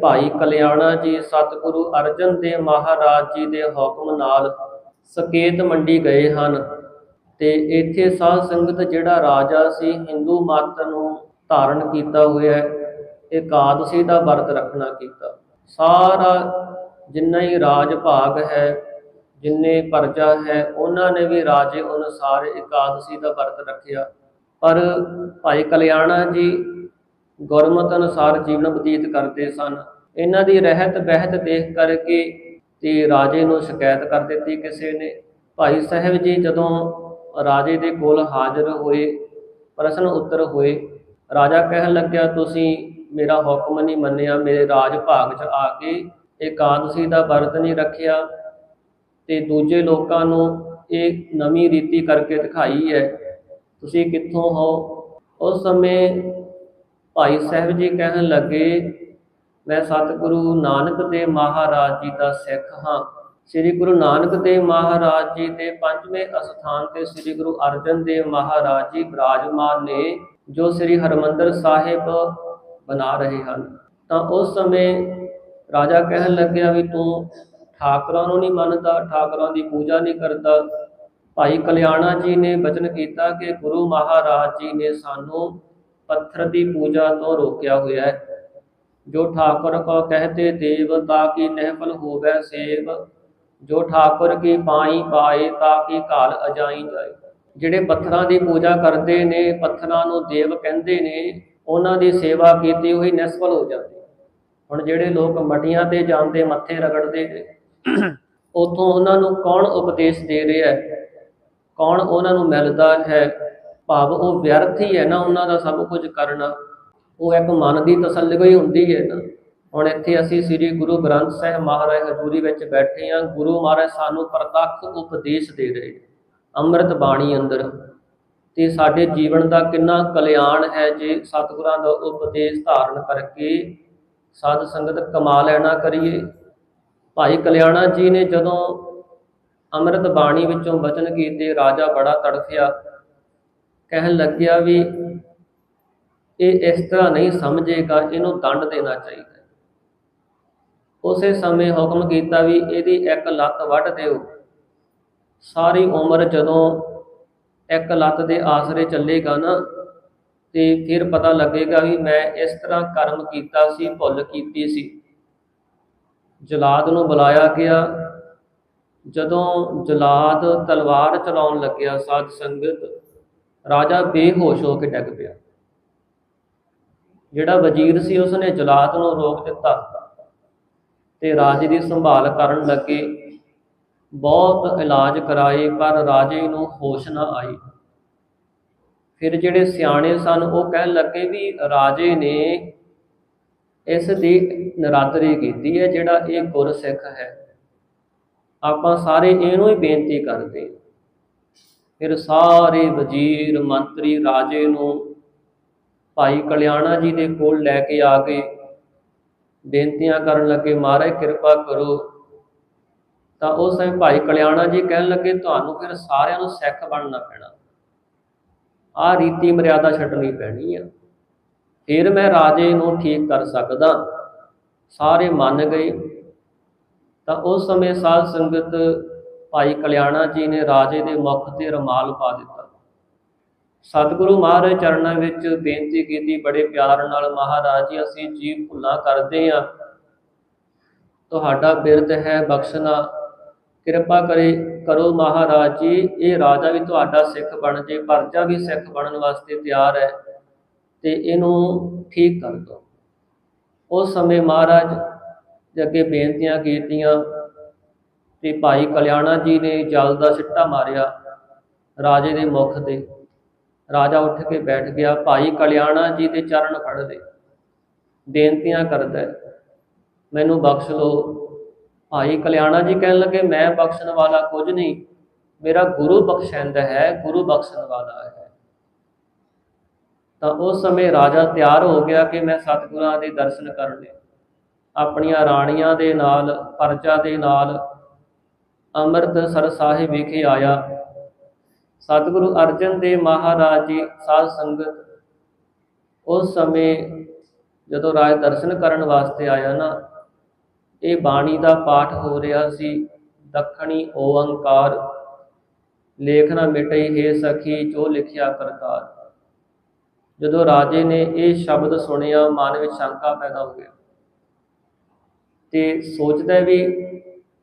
ਭਾਈ ਕਲਿਆਣਾ ਜੀ, ਸਤਿਗੁਰੂ ਅਰਜਨ ਦੇਵ ਮਹਾਰਾਜ ਜੀ ਦੇ ਹੁਕਮ ਨਾਲ ਸਕੇਤ ਮੰਡੀ ਗਏ ਹਨ ਤੇ ਇੱਥੇ ਸਾਧ ਸੰਗਤ ਜਿਹੜਾ ਰਾਜਾ ਸੀ, ਹਿੰਦੂ ਮਤ ਨੂੰ ਧਾਰਨ ਕੀਤਾ ਹੋਇਆ ਹੈ, ਇਕਾਦਸ਼ੀ ਦਾ ਵਰਤ ਰੱਖਣਾ ਕੀਤਾ। ਸਾਰਾ ਜਿੰਨਾ ਹੀ ਰਾਜ ਭਾਗ ਹੈ, ਜਿੰਨੇ ਪਰਜਾ ਹੈ, ਉਹਨਾਂ ਨੇ ਵੀ ਰਾਜੇ ਅਨੁਸਾਰ ਇਕਾਦਸ਼ੀ ਦਾ ਵਰਤ ਰੱਖਿਆ। ਪਰ ਭਾਈ ਕਲਿਆਣਾ ਜੀ ਗੁਰਮਤ ਅਨੁਸਾਰ ਜੀਵਨ ਬਤੀਤ ਕਰਦੇ ਸਨ। ਇਹਨਾਂ ਦੀ ਰਹਿਤ ਬਹਿਤ ਦੇਖ ਕਰਕੇ ਤੇ ਰਾਜੇ ਨੂੰ ਸ਼ਿਕਾਇਤ ਕਰ ਦਿੱਤੀ ਕਿਸੇ ਨੇ। ਭਾਈ ਸਾਹਿਬ ਜੀ ਜਦੋਂ ਰਾਜੇ ਦੇ ਕੋਲ ਹਾਜ਼ਰ ਹੋਏ, ਪ੍ਰਸ਼ਨ ਉੱਤਰ ਹੋਏ, ਰਾਜਾ ਕਹਿਣ ਲੱਗਿਆ, ਤੁਸੀਂ ਮੇਰਾ ਹੁਕਮ ਨਹੀਂ ਮੰਨਿਆ। ਮੇਰੇ ਰਾਜ ਭਾਗ 'ਚ ਆ ਕੇ ਇਕਾਦਸ਼ੀ ਦਾ ਵਰਤ ਨਹੀਂ ਰੱਖਿਆ ਤੇ ਦੂਜੇ ਲੋਕਾਂ ਨੂੰ ਇਹ ਨਵੀਂ ਰੀਤੀ ਕਰਕੇ ਦਿਖਾਈ ਹੈ। ਤੁਸੀਂ ਕਿੱਥੋਂ ਹੋ? ਉਸ ਸਮੇਂ ਭਾਈ ਸਾਹਿਬ ਜੀ ਕਹਿਣ ਲੱਗੇ, ਮੈਂ ਸਤਿਗੁਰੂ ਨਾਨਕ ਦੇਵ ਮਹਾਰਾਜ ਜੀ ਦਾ ਸਿੱਖ ਹਾਂ। ਸ੍ਰੀ ਗੁਰੂ ਨਾਨਕ ਦੇਵ ਮਹਾਰਾਜ ਜੀ ਦੇ ਪੰਜਵੇਂ ਅਸਥਾਨ ਤੇ ਸ੍ਰੀ ਗੁਰੂ ਅਰਜਨ ਦੇਵ ਮਹਾਰਾਜ ਜੀ ਬਿਰਾਜਮਾਨ ਨੇ, ਜੋ ਸ੍ਰੀ ਹਰਮੰਦਰ ਸਾਹਿਬ ਬਣਾ ਰਹੇ ਹਨ। ਤਾਂ ਉਸ ਸਮੇਂ ਰਾਜਾ ਕਹਿਣ ਲੱਗਿਆ ਵੀ, ਤੂੰ ਠਾਕਰਾਂ ਨੂੰ ਨਹੀਂ ਮੰਨਦਾ, ਠਾਕਰਾਂ ਦੀ ਪੂਜਾ ਨਹੀਂ ਕਰਦਾ। ਭਾਈ ਕਲਿਆਣਾ ਜੀ ਨੇ ਬਚਨ ਕੀਤਾ ਕਿ ਗੁਰੂ ਮਹਾਰਾਜ ਜੀ ਨੇ ਸਾਨੂੰ ਪੱਥਰ ਦੀ ਪੂਜਾ ਤੋਂ ਰੋਕਿਆ ਹੋਇਆ ਹੈ। ਜੋ ਠਾਕੁਰ ਕੋ ਕਹਤੇ ਦੇਵ, ਤਾ ਕੀ ਨਹਿਫਲ ਹੋਵੇ ਸੇਵ? ਜੋ ਠਾਕੁਰ ਕੀ ਪਾਈ ਪਾਏ, ਤਾਂ ਕਿ ਕਾਲ ਅਜਾਈ ਜਾਏ? ਜਿਹੜੇ ਪੱਥਰਾਂ ਦੀ ਪੂਜਾ ਕਰਦੇ ਨੇ, ਪੱਥਰਾਂ ਨੂੰ ਦੇਵ ਕਹਿੰਦੇ ਨੇ, ਉਹਨਾਂ ਦੀ ਸੇਵਾ ਕੀਤੀ ਹੋਈ ਨਿਸਫਲ ਹੋ ਜਾਂਦੀ ਹੁਣ ਜਿਹੜੇ ਲੋਕ ਮਟੀਆਂ ਤੇ ਜਾਂਦੇ, ਮੱਥੇ ਰਗੜਦੇ ਨੇ, ਉਥੋਂ ਉਹਨਾਂ ਨੂੰ ਕੌਣ ਉਪਦੇਸ਼ ਦੇ ਰਿਹਾ ਹੈ? ਕੌਣ ਉਹਨਾਂ ਨੂੰ ਮਿਲਦਾ ਹੈ? ਭਾਵ ਉਹ ਵਿਅਰਥ ਹੀ ਹੈ ਨਾ, ਉਹਨਾਂ ਦਾ ਸਭ ਕੁਝ ਕਰਨਾ। ਉਹ ਇੱਕ ਮਨ ਦੀ ਤਸੱਲੀ ਕੋਈ ਹੁੰਦੀ ਹੈ ਨਾ। ਹੁਣ ਇੱਥੇ ਅਸੀਂ ਸ੍ਰੀ ਗੁਰੂ ਗ੍ਰੰਥ ਸਾਹਿਬ ਮਹਾਰਾਜ ਹਜ਼ੂਰੀ ਵਿੱਚ ਬੈਠੇ ਹਾਂ। ਗੁਰੂ ਮਹਾਰਾਜ ਸਾਨੂੰ ਪ੍ਰਤੱਖ ਉਪਦੇਸ਼ ਦੇ ਰਹੇ ਅੰਮ੍ਰਿਤ ਬਾਣੀ ਅੰਦਰ। ਤੇ ਸਾਡੇ ਜੀਵਨ ਦਾ ਕਿੰਨਾ ਕਲਿਆਣ ਹੈ ਜੇ ਸਤਿਗੁਰਾਂ ਦਾ ਉਪਦੇਸ਼ ਧਾਰਨ ਕਰਕੇ ਸਾਧ ਸੰਗਤ ਕਮਾ ਲੈਣਾ ਕਰੀਏ। ਭਾਈ ਕਲਿਆਣਾ ਜੀ ਨੇ ਜਦੋਂ ਅੰਮ੍ਰਿਤ ਬਾਣੀ ਵਿੱਚੋਂ ਬਚਨ ਕੀਤੇ, ਰਾਜਾ ਬੜਾ ਤੜਫਿਆ। ਕਹਿਣ ਲੱਗਿਆ ਵੀ ਇਹ ਇਸ ਤਰ੍ਹਾਂ ਨਹੀਂ ਸਮਝੇਗਾ, ਇਹਨੂੰ ਦੰਡ ਦੇਣਾ ਚਾਹੀਦਾ ਉਸੇ ਸਮੇਂ ਹੁਕਮ ਕੀਤਾ ਵੀ ਇਹਦੀ ਇੱਕ ਲੱਤ ਵੱਢ ਦਿਓ। ਸਾਰੀ ਉਮਰ ਜਦੋਂ ਇੱਕ ਲੱਤ ਦੇ ਆਸਰੇ ਚੱਲੇਗਾ ਨਾ, ਤੇ ਫਿਰ ਪਤਾ ਲੱਗੇਗਾ ਵੀ ਮੈਂ ਇਸ ਤਰ੍ਹਾਂ ਕਰਮ ਕੀਤਾ ਸੀ, ਭੁੱਲ ਕੀਤੀ ਸੀ। ਜਲਾਦ ਨੂੰ ਬੁਲਾਇਆ ਗਿਆ। ਜਦੋਂ ਜਲਾਦ ਤਲਵਾਰ ਚਲਾਉਣ ਲੱਗਿਆ, ਸਾਧ ਸੰਗਤ ਰਾਜਾ ਬੇਹੋਸ਼ ਹੋ ਕੇ ਡਿੱਗ ਪਿਆ। ਜਿਹੜਾ ਵਜ਼ੀਰ ਸੀ, ਉਸਨੇ ਜਲਾਦ ਨੂੰ ਰੋਕ ਦਿੱਤਾ। ਤੇ ਰਾਜੇ ਦੀ ਸੰਭਾਲ ਕਰਨ ਲੱਗੇ ਬਹੁਤ ਇਲਾਜ ਕਰਾਏ, ਪਰ ਰਾਜੇ ਨੂੰ ਹੋਸ਼ ਨਾ ਆਈ। ਫਿਰ ਜਿਹੜੇ ਸਿਆਣੇ ਸਨ, ਉਹ ਕਹਿਣ ਲੱਗੇ ਵੀ ਰਾਜੇ ਨੇ ਇਸ ਦੀ ਨਰਾਦਰੀ ਕੀਤੀ ਹੈ, ਜਿਹੜਾ ਇਹ ਗੁਰਸਿੱਖ ਹੈ। ਆਪਾਂ ਸਾਰੇ ਇਹਨੂੰ ਹੀ ਬੇਨਤੀ ਕਰਦੇ ਹਾਂ। ਫਿਰ ਸਾਰੇ ਵਜ਼ੀਰ ਮੰਤਰੀ ਰਾਜੇ ਨੂੰ ਭਾਈ ਕਲਿਆਣਾ ਜੀ ਦੇ ਕੋਲ ਲੈ ਕੇ ਆ ਕੇ ਬੇਨਤੀਆਂ ਕਰਨ ਲੱਗੇ, ਮਹਾਰਾਜ, ਕਿਰਪਾ ਕਰੋ। ਤਾਂ ਉਸ ਸਮੇਂ ਭਾਈ ਕਲਿਆਣਾ ਜੀ ਕਹਿਣ ਲੱਗੇ, ਤੁਹਾਨੂੰ ਫਿਰ ਸਾਰਿਆਂ ਨੂੰ ਸਿੱਖ ਬਣਨਾ ਪੈਣਾ। ਆਹ ਰੀਤੀ ਮਰਿਆਦਾ ਛੱਡਣੀ ਪੈਣੀ ਆ। ਫਿਰ ਮੈਂ ਰਾਜੇ ਨੂੰ ਠੀਕ ਕਰ ਸਕਦਾ। ਸਾਰੇ ਮੰਨ ਗਏ। ਤਾਂ ਉਸ ਸਮੇਂ ਸਾਧ ਸੰਗਤ ਭਾਈ ਕਲਿਆਣਾ ਜੀ ਨੇ ਰਾਜੇ ਦੇ ਮੁਖ ਤੇ ਰਮਾਲ ਪਾ ਦਿੱਤਾ। ਸਤਿਗੁਰੂ ਮਹਾਰਾਜ ਚਰਨਾਂ ਵਿੱਚ ਬੇਨਤੀ ਕੀਤੀ, ਬੜੇ ਪਿਆਰ ਨਾਲ, ਮਹਾਰਾਜ ਜੀ ਅਸੀਂ ਜੀ ਭੁੱਲਾਂ ਕਰਦੇ ਆ ਤੁਹਾਡਾ ਬਿਰਦ ਹੈ, ਬਖਸ਼ਣਾ। ਕਿਰਪਾ ਕਰੇ, ਕਰੋ ਮਹਾਰਾਜ ਜੀ, ਇਹ ਰਾਜਾ ਵੀ ਤੁਹਾਡਾ ਸਿੱਖ ਬਣ ਜੇ, ਪਰਜਾ ਵੀ ਸਿੱਖ ਬਣਨ ਵਾਸਤੇ ਤਿਆਰ ਹੈ ਤੇ ਇਹਨੂੰ ਠੀਕ ਕਰ ਦਿਓ ਉਸ ਸਮੇਂ ਮਹਾਰਾਜ ਦੇ ਅੱਗੇ ਬੇਨਤੀਆਂ ਕੀਤੀਆਂ ਤੇ ਭਾਈ ਕਲਿਆਣਾ ਜੀ ਨੇ ਜਲ ਦਾ ਸਿੱਟਾ ਮਾਰਿਆ ਰਾਜੇ ਦੇ ਮੁਖ ਤੇ। ਰਾਜਾ ਉੱਠ ਕੇ ਬੈਠ ਗਿਆ। ਭਾਈ ਕਲਿਆਣਾ ਜੀ ਦੇ ਚਰਨ ਫੜ ਲਏ ਬੇਨਤੀਆਂ ਕਰਦਾ ਮੈਨੂੰ ਬਖਸ਼ ਲਓ ਭਾਈ ਕਲਿਆਣਾ ਜੀ ਕਹਿਣ ਲੱਗੇ, ਮੈਂ ਬਖਸ਼ਣ ਵਾਲਾ ਕੁਝ ਨਹੀਂ। ਮੇਰਾ ਗੁਰੂ ਬਖਸ਼ੈਂਦਾ ਹੈ, ਗੁਰੂ ਬਖਸ਼ਣ ਵਾਲਾ ਹੈ। ਤਾਂ ਉਸ ਸਮੇਂ ਰਾਜਾ ਤਿਆਰ ਹੋ ਗਿਆ ਕਿ ਮੈਂ ਸਤਿਗੁਰਾਂ ਦੇ ਦਰਸ਼ਨ ਕਰਨੇ। ਆਪਣੀਆਂ ਰਾਣੀਆਂ ਦੇ ਨਾਲ, ਪਰਜਾ ਦੇ ਨਾਲ ਅੰਮ੍ਰਿਤਸਰ ਸਾਹਿਬ ਵਿਖੇ ਆਇਆ। ਸਤਿਗੁਰੂ ਅਰਜਨ ਦੇਵ ਮਹਾਰਾਜ ਜੀ ਸਾਧ ਸੰਗਤ, ਉਸ ਸਮੇਂ ਜਦੋਂ ਰਾਜ ਦਰਸ਼ਨ ਕਰਨ ਵਾਸਤੇ ਆਇਆ ਨਾ, ਇਹ ਬਾਣੀ ਦਾ ਪਾਠ ਹੋ ਰਿਹਾ ਸੀ, ਦੱਖਣੀ ਓੰਕਾਰ ਲੇਖ ਨਾ ਮਿਟਈ ਹੈ ਸਖੀ ਜੋ ਲਿਖਿਆ ਕਰਤਾਰ। ਜਦੋਂ ਰਾਜੇ ਨੇ ਇਹ ਸ਼ਬਦ ਸੁਣਿਆ, ਮਨ ਵਿੱਚ ਸ਼ੰਕਾ ਪੈਦਾ ਹੋ ਗਿਆ। ਤੇ ਸੋਚਦਾ ਵੀ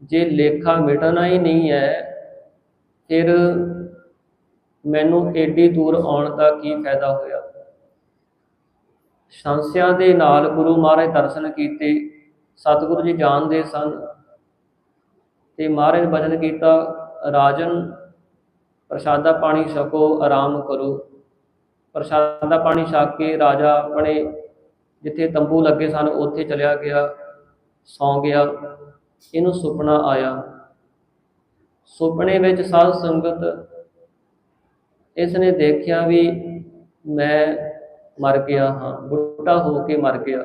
ਜੇ ਲੇਖਾ ਮਿਟਣਾ ਹੀ ਨਹੀਂ ਹੈ, ਫਿਰ ਮੈਨੂੰ ਏਡੀ ਦੂਰ ਆਉਣ ਦਾ ਕੀ ਫਾਇਦਾ ਹੋਇਆ? ਸੰਸਿਆਂ ਦੇ ਨਾਲ ਗੁਰੂ ਮਹਾਰਾਜ ਦਰਸ਼ਨ ਕੀਤੇ, ਸਤਿਗੁਰੂ ਜੀ ਜਾਣਦੇ ਸਨ ਤੇ ਮਹਾਰਾਜ ਨੇ ਬਚਨ ਕੀਤਾ, ਰਾਜਨ, ਪ੍ਰਸ਼ਾਦਾ ਪਾਣੀ ਛਕੋ, ਆਰਾਮ ਕਰੋ। ਪ੍ਰਸ਼ਾਦਾ ਪਾਣੀ ਛਕ ਕੇ ਰਾਜਾ ਆਪਣੇ ਜਿੱਥੇ ਤੰਬੂ ਲੱਗੇ ਸਨ, ਉੱਥੇ ਚਲਿਆ ਗਿਆ, ਸੌਂ ਗਿਆ। ਇਹਨੂੰ ਸੁਪਨਾ ਆਇਆ। ਸੁਪਨੇ ਵਿੱਚ ਸਾਧ ਸੰਗਤ ਇਸ ਨੇ ਦੇਖਿਆ ਵੀ ਮੈਂ ਮਰ ਗਿਆ ਹਾਂ, ਬੁੱਢਾ ਹੋ ਕੇ ਮਰ ਗਿਆ।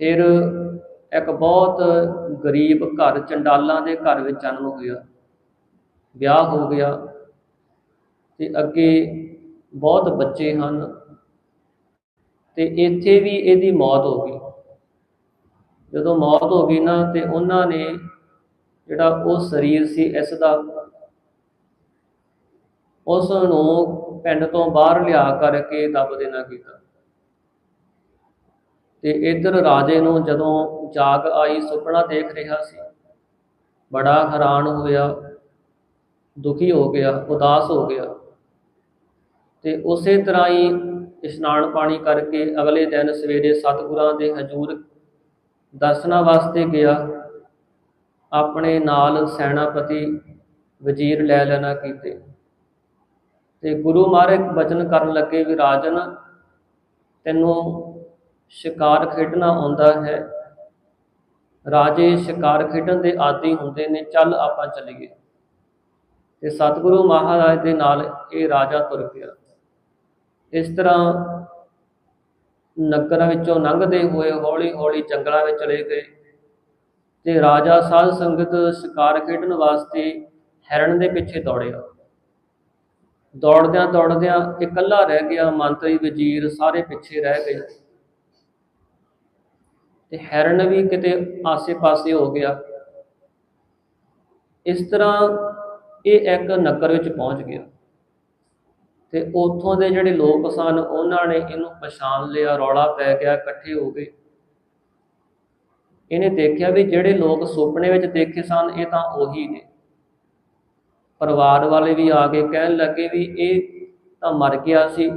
ਫਿਰ ਇੱਕ ਬਹੁਤ ਗਰੀਬ ਘਰ ਚੰਡਾਲਾਂ ਦੇ ਘਰ ਵਿੱਚ ਜਨਮ ਹੋਇਆ। ਵਿਆਹ ਹੋ ਗਿਆ ਤੇ ਅੱਗੇ ਬਹੁਤ ਬੱਚੇ ਹਨ ਤੇ ਇੱਥੇ ਵੀ ਇਹਦੀ ਮੌਤ ਹੋ ਗਈ। ਜਦੋਂ ਮੌਤ ਹੋ ਗਈ ਨਾ ਤੇ ਉਹਨਾਂ ਨੇ ਜਿਹੜਾ ਉਹ ਸਰੀਰ ਸੀ ਇਸ ਦਾ, ਉਸ ਨੂੰ ਪਿੰਡ ਤੋਂ ਬਾਹਰ ਲਿਆ ਕਰਕੇ ਦੱਬ ਦੇਣਾ ਕੀਤਾ। ਤੇ ਇਧਰ ਰਾਜੇ ਨੂੰ ਜਦੋਂ ਜਾਗ ਆਈ, ਸੁਪਨਾ ਦੇਖ ਰਿਹਾ ਸੀ, ਬੜਾ ਹੈਰਾਨ ਹੋਇਆ, ਦੁਖੀ ਹੋ ਗਿਆ, ਉਦਾਸ ਹੋ ਗਿਆ। ਤੇ ਉਸੇ ਤਰ੍ਹਾਂ ਹੀ ਇਸ਼ਨਾਨ ਪਾਣੀ ਕਰਕੇ ਅਗਲੇ ਦਿਨ ਸਵੇਰੇ ਸਤਿਗੁਰਾਂ ਦੇ ਹਜੂਰ ਦਰਸ਼ਨਾਂ ਵਾਸਤੇ ਗਿਆ। ਆਪਣੇ ਨਾਲ ਸੈਨਾਪਤੀ ਵਜ਼ੀਰ ਲੈ ਲੈਣਾ ਕੀਤੇ। ਤੇ ਗੁਰੂ ਮਹਾਰਾਜ ਬਚਨ ਕਰਨ ਲੱਗੇ ਵੀ, ਰਾਜਨ, ਤੈਨੂੰ ਸ਼ਿਕਾਰ ਖੇਡਣਾ ਆਉਂਦਾ ਹੈ। ਰਾਜੇ ਸ਼ਿਕਾਰ ਖੇਡਣ ਦੇ ਆਦੀ ਹੁੰਦੇ ਨੇ, ਚੱਲ ਆਪਾਂ ਚੱਲੀਏ। ਤੇ ਸਤਿਗੁਰੂ ਮਹਾਰਾਜ ਦੇ ਨਾਲ ਇਹ ਰਾਜਾ ਤੁਰ ਪਿਆ। ਇਸ ਤਰ੍ਹਾਂ ਨਗਰਾਂ ਵਿੱਚੋਂ ਲੰਘਦੇ ਹੋਏ ਹੌਲੀ ਹੌਲੀ ਜੰਗਲਾਂ ਵਿੱਚ ਚਲੇ ਗਏ ਤੇ ਰਾਜਾ ਸਾਧ ਸੰਗਤ ਸ਼ਿਕਾਰ ਖੇਡਣ ਵਾਸਤੇ ਹਿਰਨ ਦੇ ਪਿੱਛੇ ਦੌੜਿਆ। ਦੌੜਦਿਆਂ ਦੌੜਦਿਆਂ ਇਕੱਲਾ ਰਹਿ ਗਿਆ, ਮੰਤਰੀ ਵਜ਼ੀਰ ਸਾਰੇ ਪਿੱਛੇ ਰਹਿ ਗਏ। ਤੇ ਹਿਰਨ ਵੀ ਕਿਤੇ ਆਸੇ-ਪਾਸੇ ਹੋ ਗਿਆ। ਇਸ ਤਰ੍ਹਾਂ ਇਹ ਇੱਕ ਨਗਰ ਵਿੱਚ ਪਹੁੰਚ ਗਿਆ। ਤੇ ਉੱਥੋਂ ਦੇ ਜਿਹੜੇ ਲੋਕ ਸਨ, ਉਹਨਾਂ ਨੇ ਇਹਨੂੰ ਪਛਾਣ ਲਿਆ, ਰੌਲਾ ਪੈ ਗਿਆ, ਇਕੱਠੇ ਹੋ ਗਏ। ਇਹਨੇ ਦੇਖਿਆ ਵੀ ਜਿਹੜੇ ਲੋਕ ਸੁਪਨੇ ਵਿੱਚ ਦੇਖੇ ਸਨ, ਇਹ ਤਾਂ ਉਹੀ ਨੇ। ਪਰਿਵਾਰ ਵਾਲੇ ਵੀ ਆ ਕੇ ਕਹਿਣ ਲੱਗੇ ਵੀ ਇਹ ਤਾਂ ਮਰ ਗਿਆ ਸੀ,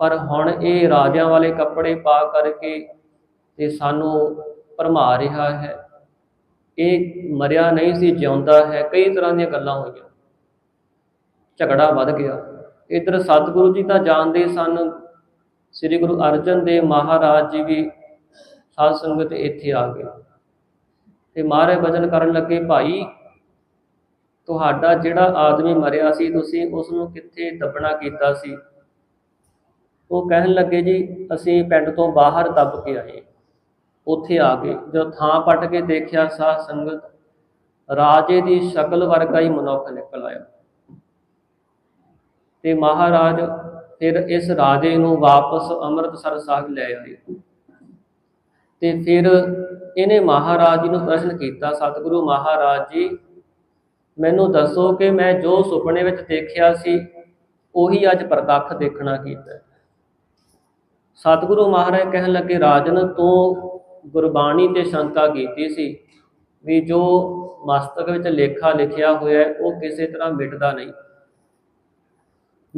ਪਰ ਹੁਣ ਇਹ ਰਾਜਿਆਂ ਵਾਲੇ ਕੱਪੜੇ ਪਾ ਕਰਕੇ ਤੇ ਸਾਨੂੰ ਭਰਮਾ ਰਿਹਾ ਹੈ। ਇਹ ਮਰਿਆ ਨਹੀਂ ਸੀ, ਜਿਉਂਦਾ ਹੈ, ਕਈ ਤਰ੍ਹਾਂ ਦੀਆਂ ਗੱਲਾਂ ਹੋਈਆਂ। ਝਗੜਾ ਵੱਧ ਗਿਆ। ਇਧਰ ਸਤਿਗੁਰੂ ਜੀ ਤਾਂ ਜਾਣਦੇ ਸਨ, ਸ੍ਰੀ ਗੁਰੂ ਅਰਜਨ ਦੇਵ ਮਹਾਰਾਜ ਜੀ ਵੀ ਸਾਧ ਸੰਗਤ ਇੱਥੇ ਆ ਗਏ। ਤੇ ਮਹਾਰਾਜ ਭਜਨ ਕਰਨ ਲੱਗੇ, ਭਾਈ, ਤੁਹਾਡਾ ਜਿਹੜਾ ਆਦਮੀ ਮਰਿਆ ਸੀ, ਤੁਸੀਂ ਉਸ ਨੂੰ ਕਿੱਥੇ ਦੱਬਣਾ ਕੀਤਾ ਸੀ? ਉਹ ਕਹਿਣ ਲੱਗੇ, ਜੀ, ਅਸੀਂ ਪਿੰਡ ਤੋਂ ਬਾਹਰ ਦੱਬ ਕੇ ਆਏ। ਉੱਥੇ ਆ ਗਏ। ਜਦੋਂ ਥਾਂ ਪੱਟ ਕੇ ਦੇਖਿਆ, ਸਾਧ ਸੰਗਤ ਰਾਜੇ ਦੀ ਸ਼ਕਲ ਵਰਗਾ ਹੀ ਮਨੁੱਖ ਨਿਕਲ ਆਇਆ। ਤੇ ਮਹਾਰਾਜ ਫਿਰ ਇਸ ਰਾਜੇ ਨੂੰ ਵਾਪਸ ਅੰਮ੍ਰਿਤਸਰ ਸਾਹਿਬ ਲੈ ਆਏ। ਤੇ ਫਿਰ ਇਹਨੇ ਮਹਾਰਾਜ ਜੀ ਨੂੰ ਪ੍ਰਸ਼ਨ ਕੀਤਾ, ਸਤਿਗੁਰੂ ਮਹਾਰਾਜ ਜੀ, ਮੈਨੂੰ ਦੱਸੋ ਕਿ ਮੈਂ ਜੋ ਸੁਪਨੇ ਵਿੱਚ ਦੇਖਿਆ ਸੀ, ਉਹੀ ਅੱਜ ਪ੍ਰਤੱਖ ਦੇਖਣਾ ਕੀਤਾ ਸਤਿਗੁਰੂ ਮਹਾਰਾਜ ਕਹਿਣ ਲੱਗੇ, ਰਾਜਨ, ਤੋਂ ਗੁਰਬਾਣੀ ਤੇ ਸ਼ੰਕਾ ਕੀਤੀ ਸੀ ਵੀ ਜੋ ਮਸਤਕ ਵਿੱਚ ਲੇਖਾ ਲਿਖਿਆ ਹੋਇਆ ਉਹ ਕਿਸੇ ਤਰ੍ਹਾਂ ਮਿਟਦਾ ਨਹੀਂ।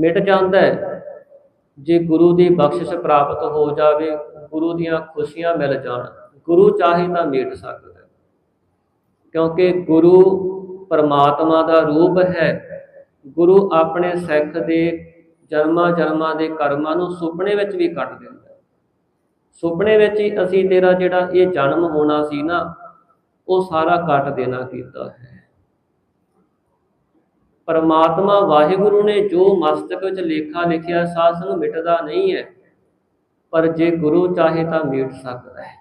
ਮਿਟ ਜਾਂਦਾ ਹੈ। ਜੇ ਗੁਰੂ ਦੀ ਬਖਸ਼ਿਸ਼ ਪ੍ਰਾਪਤ ਹੋ ਜਾਵੇ, ਗੁਰੂ ਦੀਆਂ ਖੁਸ਼ੀਆਂ ਮਿਲ ਜਾਣ, ਗੁਰੂ ਚਾਹੇ ਤਾਂ ਮਿਟ ਸਕਦਾ ਕਿਉਂਕਿ ਗੁਰੂ ਪਰਮਾਤਮਾ ਦਾ ਰੂਪ ਹੈ। ਗੁਰੂ ਆਪਣੇ ਸਿੱਖ ਦੇ ਜਨਮਾਂ ਜਨਮਾਂ ਦੇ ਕਰਮਾਂ ਨੂੰ ਸੁਪਨੇ ਵਿੱਚ ਵੀ ਕੱਟ ਦਿੰਦਾ ਸੁਪਨੇ ਵਿੱਚ ਹੀ ਅਸੀਂ ਤੇਰਾ ਜਿਹੜਾ ਇਹ ਜਨਮ ਹੋਣਾ ਸੀ ਨਾ, ਉਹ ਸਾਰਾ ਕੱਟ ਦੇਣਾ ਕੀਤਾ ਹੈ। ਪਰਮਾਤਮਾ ਵਾਹਿਗੁਰੂ ਨੇ ਜੋ ਮਸਤਕ ਵਿੱਚ ਲੇਖਾ ਲਿਖਿਆ ਸਾਸ ਨੂੰ ਮਿਟਦਾ ਨਹੀਂ ਹੈ, ਪਰ ਜੇ ਗੁਰੂ ਚਾਹੇ ਤਾਂ ਮਿਟ ਸਕਦਾ ਹੈ।